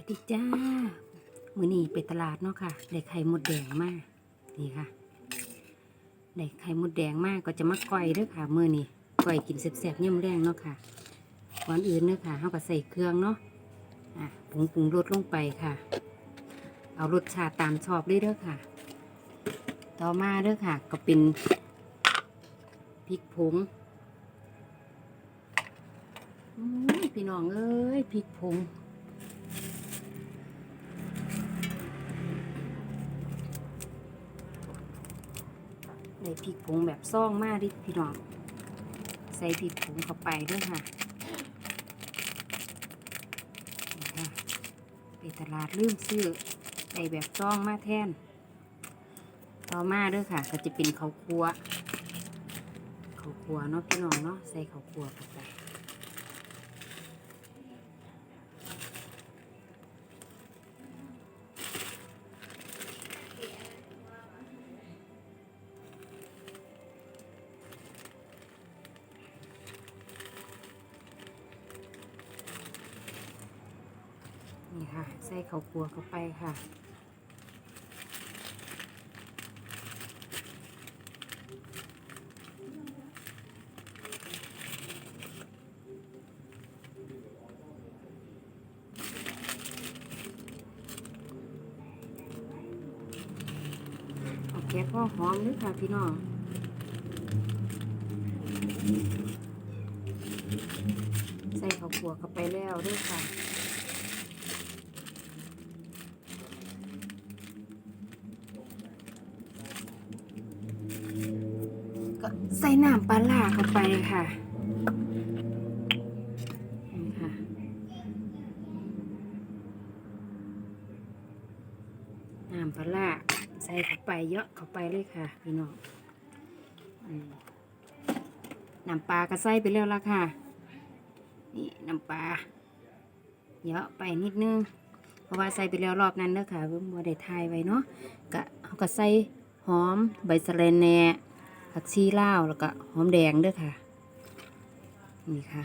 วัสดีจ้า มือนี้ไปตลาดเนาะค่ะ ได้ไข่มดแดงมาก นี่ค่ะ ได้ไข่มดแดงมากก็จะมาก้อยเด้อค่ะ มือนี้ก้อยกินแซ่บๆย่ำแรงเนาะค่ะก่อนอื่นเด้อค่ะเขาก็ใส่เครื่องเนาะ อะปรุงปรุงรสลงไปค่ะ เอารสชาติตามชอบเลยเด้อค่ะ ต่อมาเด้อค่ะ ก็เป็นพริกผงอุ้ยพี่น้องเอ้ยพริกผง ได้พริกผงแบบซ่องมากดิพี่น้อง ใส่พริกผงเข้าไปด้วยค่ะไปตลาดลืมซื้อใส่แบบซ่องมาแทน ต่อมาด้วยค่ะ ก็จะเป็นข้าวคั่วข้าวคั่วเนาะพี่น้องเนาะใส่ข้าวคั่วเข้าไป นี่ค่ะ ใส่ข้าวคั่วเข้าไปค่ะ เอาแก๊สพ่อหอมเลยค่ะพี่น้องใส่ข้าวคั่วเข้าไปแล้วด้วยค่ะ ใส่น้ำปลาร้าเข้าไปค่ะนี่ค่ะ น้ำปลาร้าใส่เข้าไปเยอะเข้าไปเลยค่ะพี่น้องน้ำปลาก็ใส่ไปแล้วละค่ะ นี่น้ำปลาเยอะไปนิดนึง เพราะว่าใส่ไปแล้วรอบนั้นเด้อค่ะเพิ่งบ่ได้ทายไว้เนาะก็เขาก็ใส่หอมใบสะเรนแหน่ ผักชีลาวแล้วก็หอมแดงด้วยค่ะ นี่ค่ะ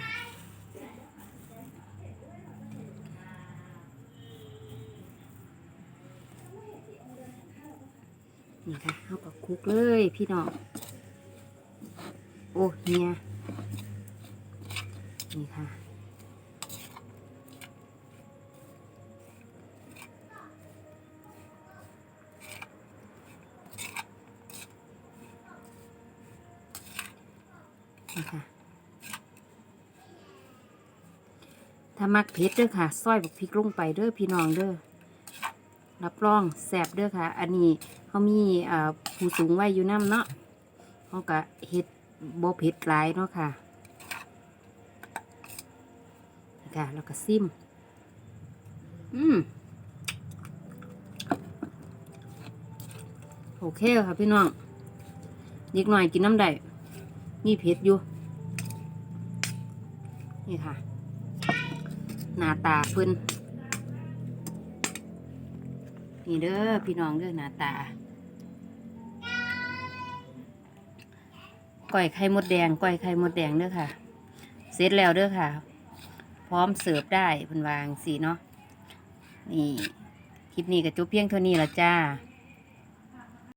นี่ค่ะเอากับคลุกเลยพี่น้อง โอ้เฮียนี่ค่ะ นี่ค่ะถ้ามักเผ็ดเด้อค่ะซอยบักพริกลงไปเด้อพี่น้องเด้อรับรองแซ่บเด้อค่ะ อันนี้เขามีอ่าผู้สูงวัยอยู่น้ำเนาะเขาก็เฮ็ดบ่เผ็ดหลายเนาะค่ะค่ะแล้วก็ซิม อืมโอเคค่ะพี่น้องเด็กหน่อยกินน้ำได้ มีเผ็ดอยู่ นี่ค่ะ หน้าตาเพิ่นนี่เด้อพี่น้องเด้อหน้าตาก้อยไข่มดแดงก้อยไข่มดแดงเด้อค่ะ เสร็จแล้วเด้อค่ะ พร้อมเสิร์ฟได้เพิ่นวางสีเนาะนี่คลิปนี้ก็จบเพียงเท่านี้ละจ้า